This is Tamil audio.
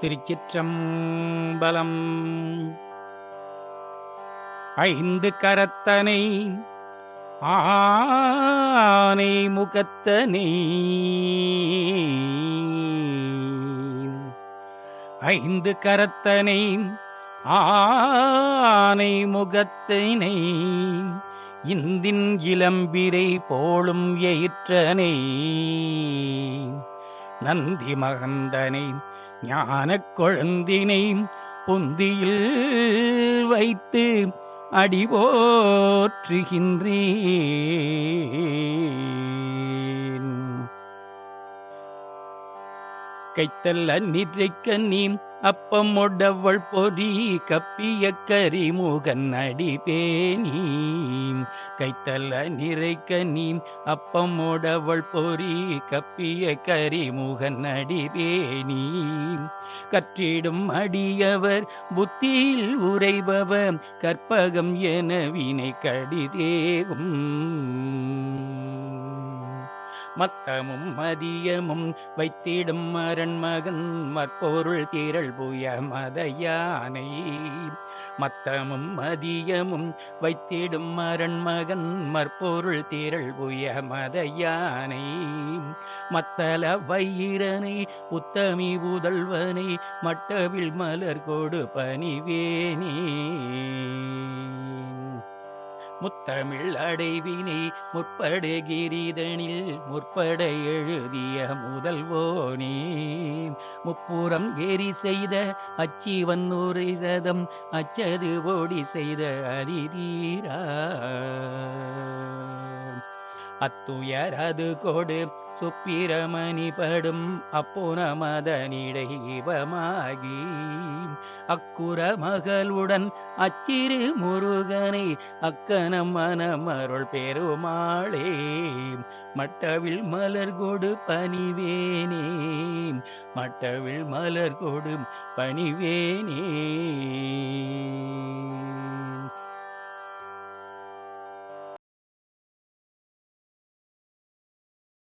திருச்சிற்றம்பலம். ஐந்து கரத்தனை ஆனை முகத்தனை. ஐந்து கரத்தனை ஆனை முகத்தினை. இந்தின் இளம்பிரை போலும் எயிற்றனை நந்தி மகந்தனை ஞானக் குழந்தினை பொந்தியில் வைத்து அடிபோற்றுகின்றேன் கைத்தல்ல நிற்றைக்க நீ அப்பம் ஒடவள் பொறி கப்பிய கரிமுகன் அடிபேனி கைத்தல்ல நிறைக்க நீ அப்பம் ஒடவள் பொறி கப்பிய கரிமுகன் அடிபேனி கற்றிடும் அடியவர் புத்தியில் உரைபவர் கற்பகம் என வினை கடிதேகும். மத்தமும் மதியமும் வைத்திடும் அரண்மகன் மற்பொருள் திரள் புய மதையானை. மத்தமும் மதியமும் வைத்திடும் அரண்மகன் மற்பொருள் திரள் புய மதையானை. மத்தல வைரனை உத்தமி புதல்வனை மட்டவில் மலர் கொடு பணிவேனே. முத்தமிழ் அடைவினை முற்பட கிரீதனில் முற்பட எழுதிய முதல்வோனே முப்புறம் ஏறி செய்த அச்சிவன் ஒரு சதம் அச்சது ஓடி செய்த அதிதீரா. அத்துயரது கொடு. சுப்பிரமணி படும் அப்புனமதனிடை இவமாகி அக்குற மகளுடன் அச்சிறு முருகனை அக்கனம் மனமருள் பெருமாளே மட்டவில் மலர் கொடு பணிவேனே. மட்டவில் மலர் கொடு பணிவேனே.